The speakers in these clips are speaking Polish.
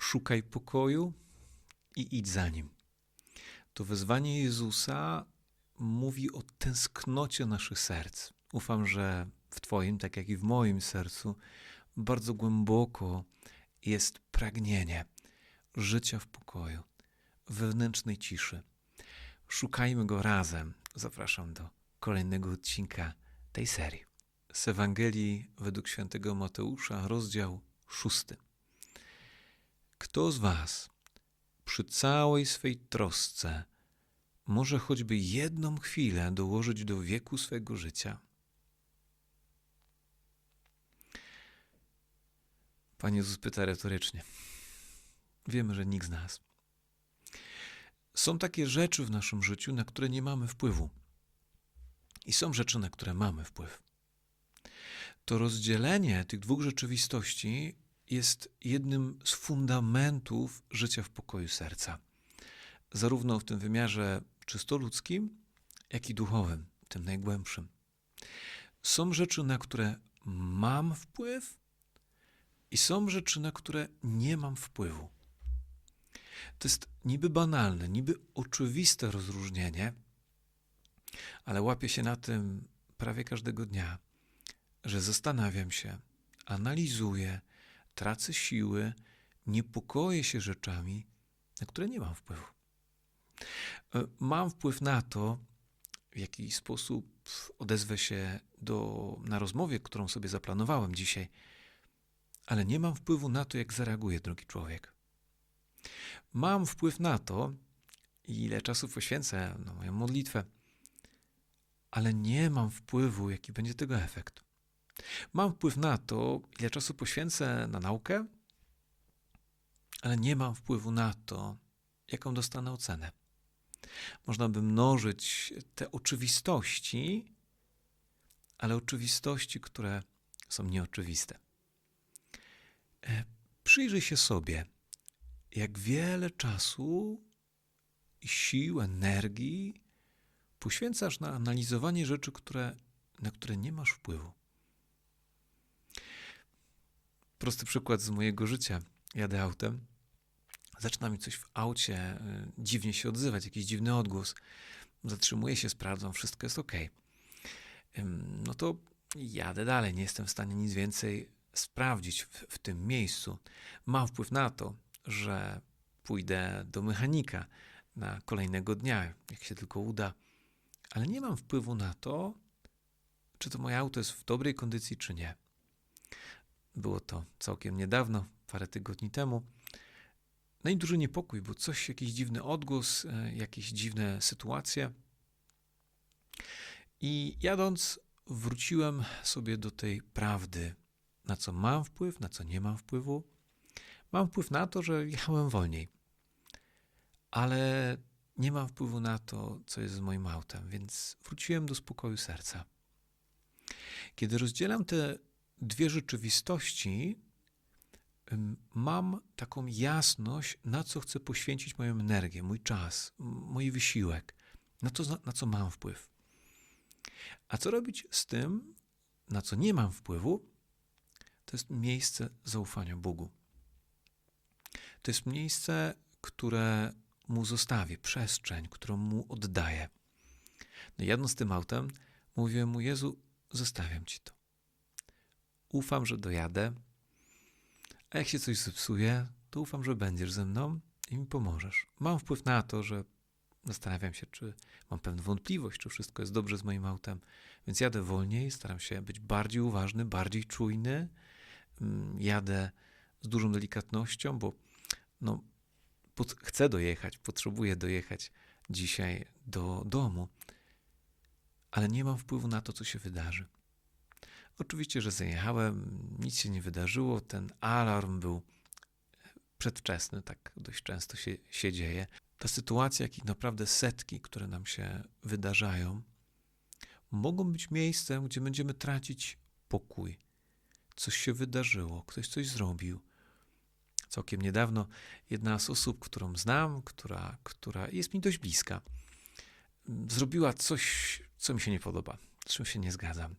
szukaj pokoju i idź za nim. To wezwanie Jezusa mówi o tęsknocie naszych serc. Ufam, że w Twoim, tak jak i w moim sercu, bardzo głęboko jest pragnienie życia w pokoju, wewnętrznej ciszy. Szukajmy go razem. Zapraszam do kolejnego odcinka tej serii. Z Ewangelii według świętego Mateusza, rozdział szósty. Kto z Was przy całej swej trosce może choćby jedną chwilę dołożyć do wieku swego życia? Pan Jezus pyta retorycznie. Wiemy, że nikt z nas. Są takie rzeczy w naszym życiu, na które nie mamy wpływu. I są rzeczy, na które mamy wpływ. To rozdzielenie tych dwóch rzeczywistości jest jednym z fundamentów życia w pokoju serca. Zarówno w tym wymiarze czysto ludzkim, jak i duchowym, tym najgłębszym. Są rzeczy, na które mam wpływ, i są rzeczy, na które nie mam wpływu. To jest niby banalne, niby oczywiste rozróżnienie, ale łapię się na tym prawie każdego dnia, że zastanawiam się, analizuję, tracę siły, niepokoję się rzeczami, na które nie mam wpływu. E, mam wpływ na to, w jaki sposób odezwę się do, na rozmowie, którą sobie zaplanowałem dzisiaj, ale nie mam wpływu na to, jak zareaguje drugi człowiek. Mam wpływ na to, ile czasu poświęcę na moją modlitwę, ale nie mam wpływu, jaki będzie tego efekt. Mam wpływ na to, ile czasu poświęcę na naukę, ale nie mam wpływu na to, jaką dostanę ocenę. Można by mnożyć te oczywistości, ale oczywistości, które są nieoczywiste. E, przyjrzyj się sobie, jak wiele czasu sił, energii poświęcasz na analizowanie rzeczy, które, na które nie masz wpływu. Prosty przykład z mojego życia. Jadę autem, zaczyna mi coś w aucie e, dziwnie się odzywać, jakiś dziwny odgłos. Zatrzymuję się, sprawdzam, wszystko jest ok. No to jadę dalej, nie jestem w stanie nic więcej sprawdzić w, w tym miejscu. Mam wpływ na to, że pójdę do mechanika na kolejnego dnia, jak się tylko uda, ale nie mam wpływu na to, czy to moje auto jest w dobrej kondycji, czy nie. Było to całkiem niedawno, parę tygodni temu. No i duży niepokój, bo coś, jakiś dziwny odgłos, e, jakieś dziwne sytuacje. I jadąc, wróciłem sobie do tej prawdy, na co mam wpływ, na co nie mam wpływu. Mam wpływ na to, że jechałem wolniej, ale nie mam wpływu na to, co jest z moim autem, więc wróciłem do spokoju serca. Kiedy rozdzielam te dwie rzeczywistości, mam taką jasność, na co chcę poświęcić moją energię, mój czas, mój wysiłek, na to, na co mam wpływ. A co robić z tym, na co nie mam wpływu, to jest miejsce zaufania Bogu. To jest miejsce, które mu zostawię, przestrzeń, którą mu oddaję. No jadąc tym autem, mówię mu, Jezu, zostawiam ci to. Ufam, że dojadę, a jak się coś zepsuje, to ufam, że będziesz ze mną i mi pomożesz. Mam wpływ na to, że zastanawiam się, czy mam pewną wątpliwość, czy wszystko jest dobrze z moim autem, więc jadę wolniej, staram się być bardziej uważny, bardziej czujny, Mm, jadę z dużą delikatnością, bo no, chcę dojechać, potrzebuję dojechać dzisiaj do domu, ale nie mam wpływu na to, co się wydarzy. Oczywiście, że zajechałem, nic się nie wydarzyło, ten alarm był przedwczesny, tak dość często się, się dzieje. Ta sytuacja, jak i naprawdę setki, które nam się wydarzają, mogą być miejscem, gdzie będziemy tracić pokój, coś się wydarzyło, ktoś coś zrobił. Całkiem niedawno jedna z osób, którą znam, która, która jest mi dość bliska, zrobiła coś, co mi się nie podoba, z czym się nie zgadzam.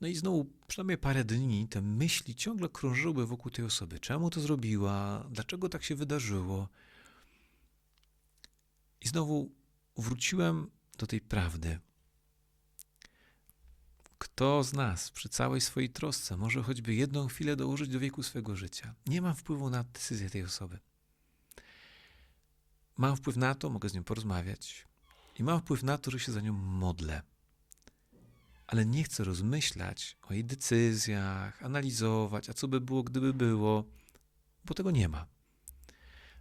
No i znowu, przynajmniej parę dni, te myśli ciągle krążyły wokół tej osoby. Czemu to zrobiła? Dlaczego tak się wydarzyło? I znowu wróciłem do tej prawdy. Kto z nas przy całej swojej trosce może choćby jedną chwilę dołożyć do wieku swego życia? Nie mam wpływu na decyzję tej osoby. Mam wpływ na to, mogę z nią porozmawiać i mam wpływ na to, że się za nią modlę. Ale nie chcę rozmyślać o jej decyzjach, analizować, a co by było, gdyby było, bo tego nie ma.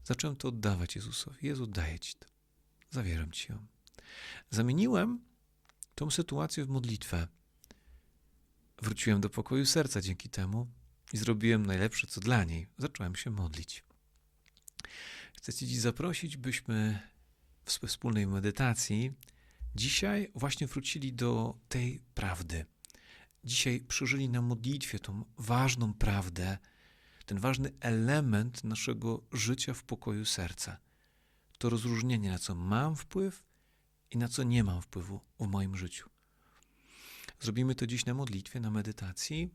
Zacząłem to oddawać Jezusowi. Jezu, daję Ci to. Zawieram Ci ją. Zamieniłem tą sytuację w modlitwę. Wróciłem do pokoju serca dzięki temu i zrobiłem najlepsze, co dla niej. Zacząłem się modlić. Chcę Cię dziś zaprosić, byśmy w wspólnej medytacji dzisiaj właśnie wrócili do tej prawdy. Dzisiaj przeżyli na modlitwie tą ważną prawdę, ten ważny element naszego życia w pokoju serca. To rozróżnienie, na co mam wpływ i na co nie mam wpływu w moim życiu. Zrobimy to dziś na modlitwie, na medytacji.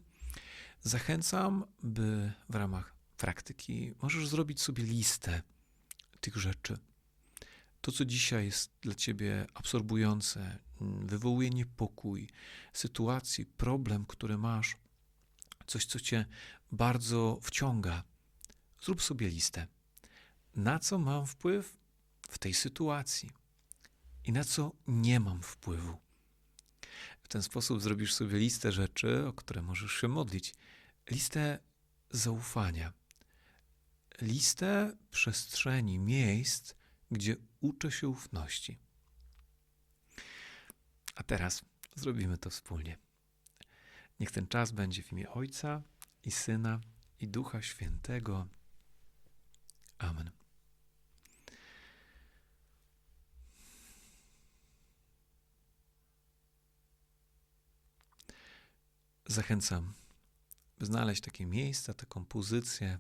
Zachęcam, by w ramach praktyki możesz zrobić sobie listę tych rzeczy. To, co dzisiaj jest dla ciebie absorbujące, wywołuje niepokój, sytuacji, problem, który masz, coś, co cię bardzo wciąga. Zrób sobie listę. Na co mam wpływ w tej sytuacji i na co nie mam wpływu. W ten sposób zrobisz sobie listę rzeczy, o które możesz się modlić. Listę zaufania. Listę przestrzeni, miejsc, gdzie uczę się ufności. A teraz zrobimy to wspólnie. Niech ten czas będzie w imię Ojca i Syna i Ducha Świętego. Amen. Zachęcam, by znaleźć takie miejsce, taką pozycję,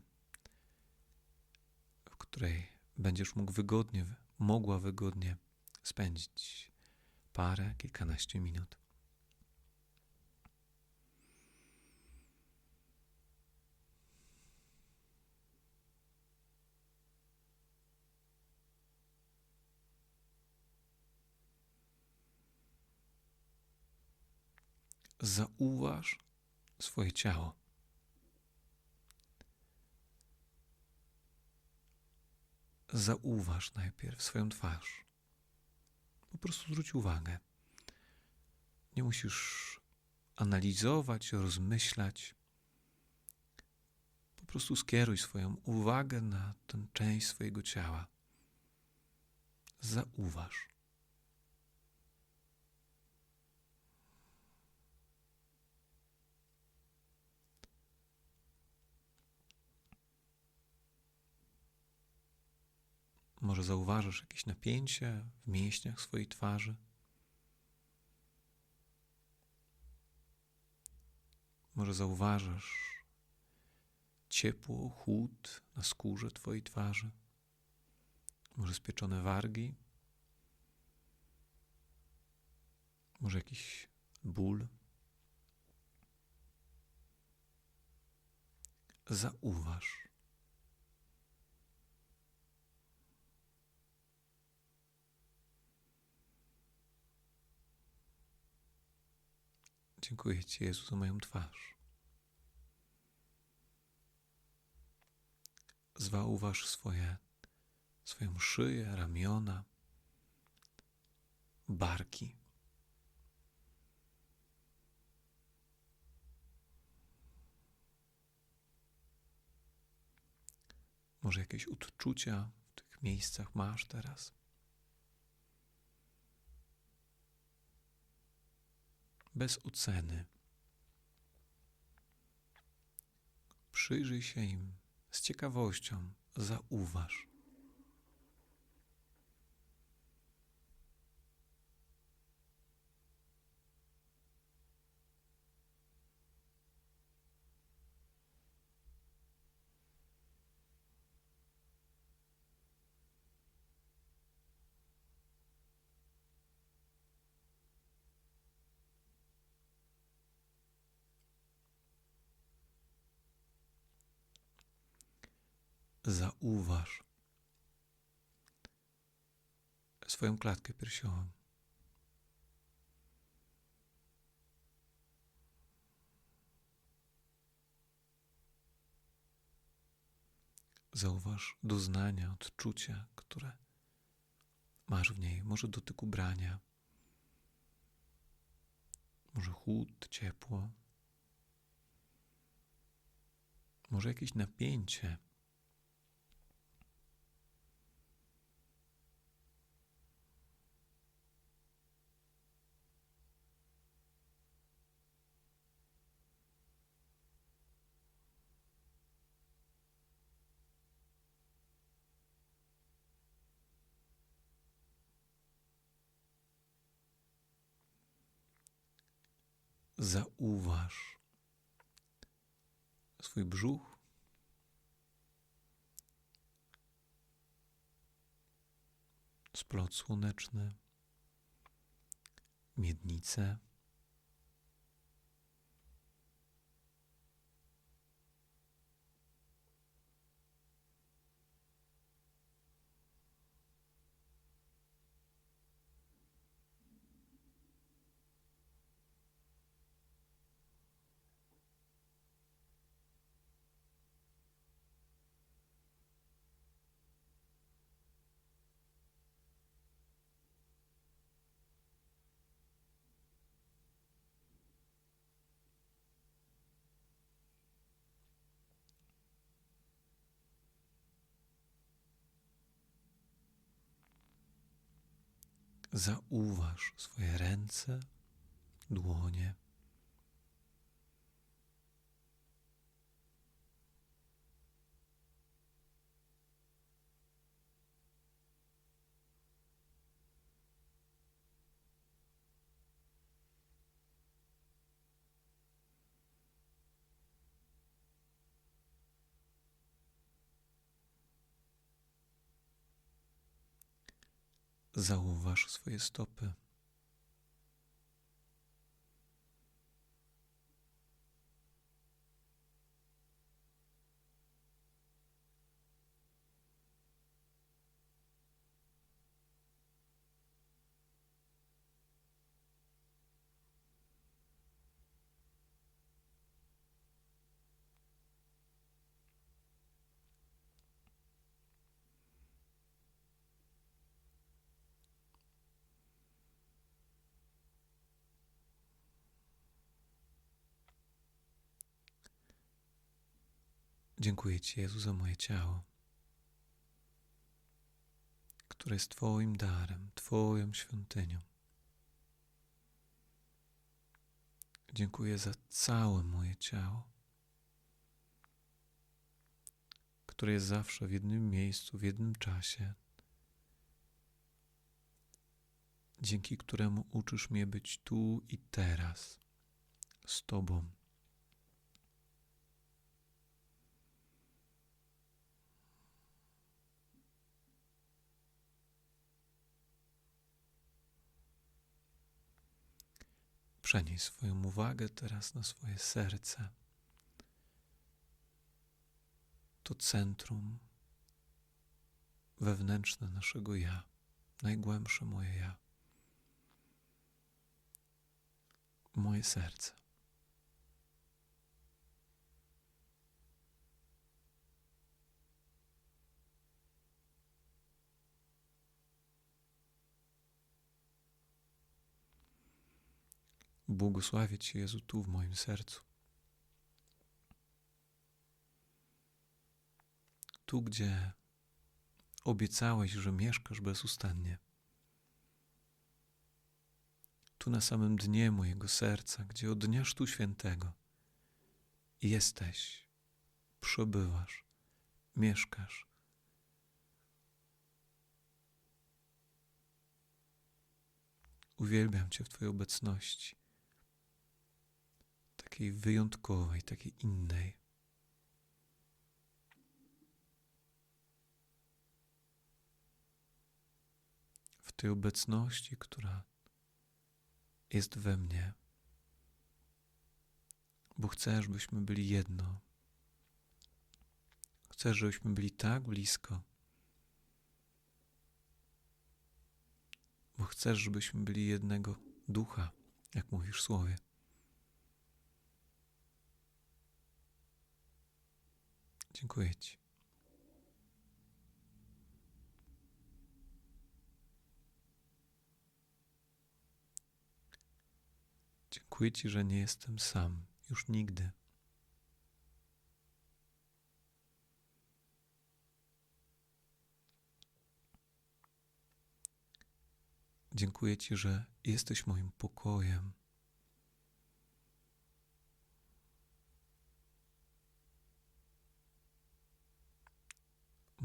w której będziesz mógł wygodnie, mogła wygodnie spędzić parę, kilkanaście minut. Zauważ swoje ciało. Zauważ najpierw swoją twarz. Po prostu zwróć uwagę. Nie musisz analizować, rozmyślać. Po prostu skieruj swoją uwagę na tę część swojego ciała. Zauważ. Może zauważysz jakieś napięcie w mięśniach swojej twarzy. Może zauważasz ciepło, chłód na skórze Twojej twarzy. Może spieczone wargi. Może jakiś ból. Zauważ. Dziękuję Ci, Jezu, za moją twarz. Zauważ swoje, swoją szyję, ramiona, barki. Może jakieś odczucia w tych miejscach masz teraz? Bez oceny. Przyjrzyj się im z ciekawością, zauważ. Zauważ swoją klatkę piersiową. Zauważ doznania, odczucia, które masz w niej. Może dotyk ubrania, może chłód, ciepło, może jakieś napięcie. Zauważ swój brzuch, splot słoneczny, miednicę. Zauważ swoje ręce, dłonie. Zauważ swoje stopy. Dziękuję Ci, Jezu, za moje ciało, które jest Twoim darem, Twoją świątynią. Dziękuję za całe moje ciało, które jest zawsze w jednym miejscu, w jednym czasie, dzięki któremu uczysz mnie być tu i teraz z Tobą. Przenieś swoją uwagę teraz na swoje serce. To centrum wewnętrzne naszego ja, najgłębsze moje ja. Moje serce. Błogosławię Cię, Jezu, tu w moim sercu. Tu, gdzie obiecałeś, że mieszkasz bezustannie. Tu na samym dnie mojego serca, gdzie od dnia Sztu Świętego jesteś, przebywasz, mieszkasz. Uwielbiam Cię w Twojej obecności takiej wyjątkowej, takiej innej. W tej obecności, która jest we mnie, bo chcesz, byśmy byli jedno. Chcesz, żebyśmy byli tak blisko, bo chcesz, żebyśmy byli jednego ducha, jak mówisz w słowie. Dziękuję Ci. Dziękuję Ci, że nie jestem sam już nigdy. Dziękuję Ci, że jesteś moim pokojem.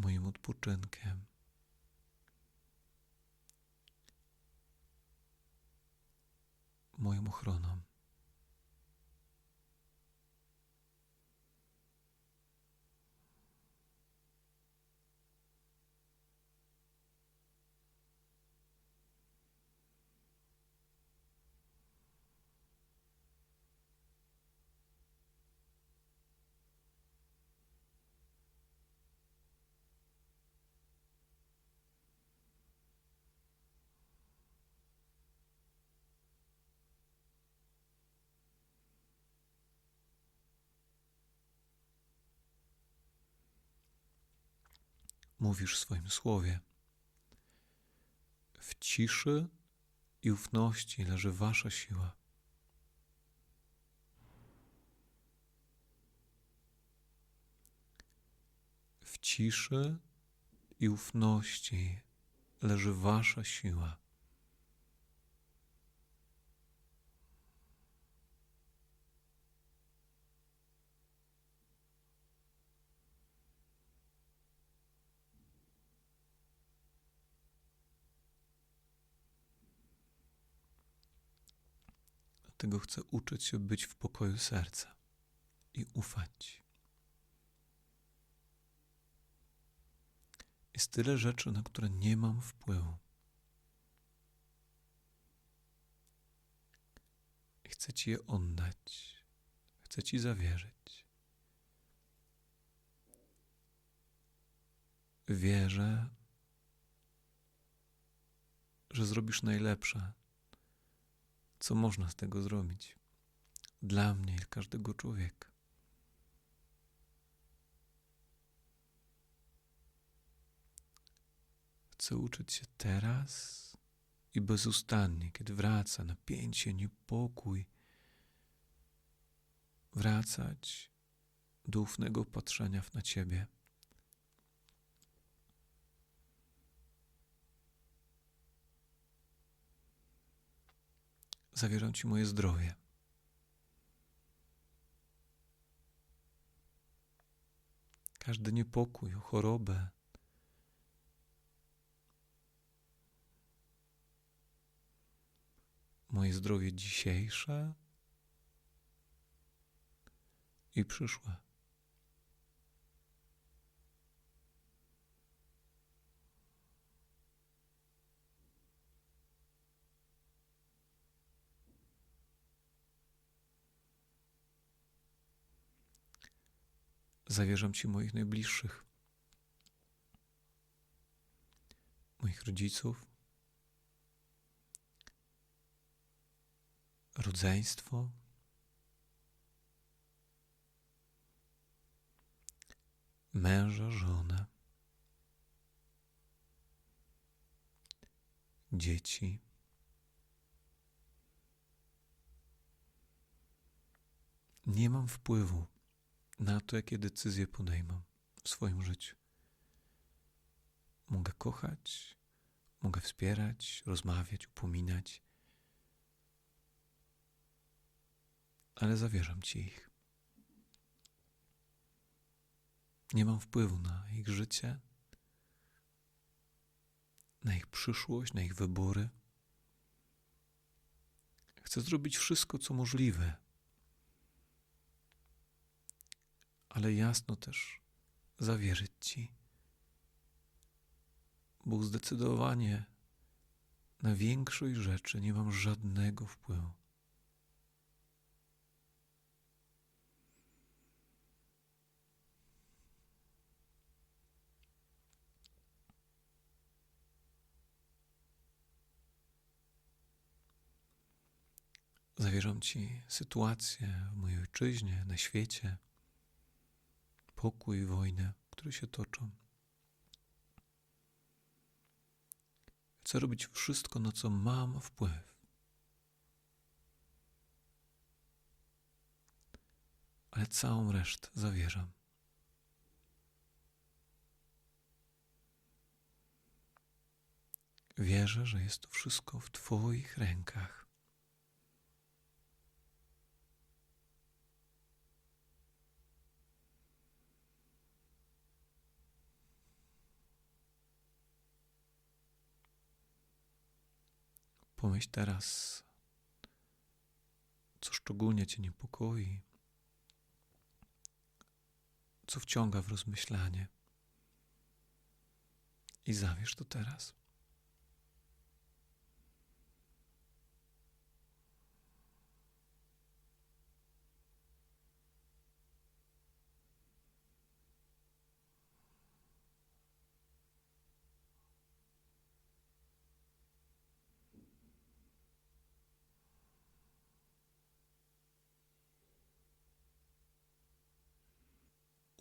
Moim odpoczynkiem. Moją ochroną. Mówisz w swoim słowie. W ciszy i ufności leży Wasza siła. W ciszy i ufności leży Wasza siła. Dlatego chcę uczyć się być w pokoju serca i ufać. Jest tyle rzeczy, na które nie mam wpływu. Chcę Ci je oddać. Chcę Ci zawierzyć. Wierzę, że zrobisz najlepsze co można z tego zrobić dla mnie i dla każdego człowieka. Chcę uczyć się teraz i bezustannie, kiedy wraca napięcie, niepokój, wracać do ufnego patrzenia na Ciebie. Zawierzam Ci moje zdrowie. Każdy niepokój, chorobę, moje zdrowie dzisiejsze i przyszłe. Zawierzam Ci moich najbliższych, moich rodziców, rodzeństwo, męża, żonę, dzieci. Nie mam wpływu na to, jakie decyzje podejmę w swoim życiu. Mogę kochać, mogę wspierać, rozmawiać, upominać, ale zawierzam Ci ich. Nie mam wpływu na ich życie, na ich przyszłość, na ich wybory. Chcę zrobić wszystko, co możliwe, ale jasno też zawierzyć Ci. Bóg zdecydowanie na większość rzeczy nie mam żadnego wpływu. Zawierzam Ci sytuację w mojej ojczyźnie, na świecie pokój i wojnę, które się toczą. Chcę robić wszystko, na co mam wpływ. Ale całą resztę zawierzam. Wierzę, że jest to wszystko w Twoich rękach. Pomyśl teraz, co szczególnie Cię niepokoi, co wciąga w rozmyślanie. I zawierz to teraz.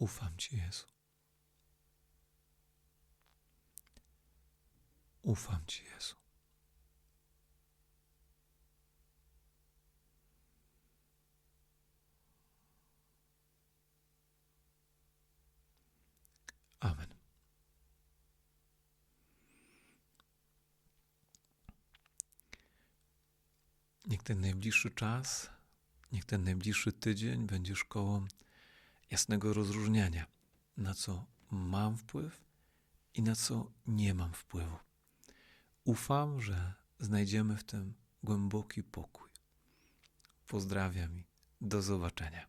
Ufam Ci, Jezu. Ufam Ci, Jezu. Amen. Niech ten najbliższy czas, niech ten najbliższy tydzień będzie szkołą jasnego rozróżniania, na co mam wpływ i na co nie mam wpływu. Ufam, że znajdziemy w tym głęboki pokój. Pozdrawiam i do zobaczenia.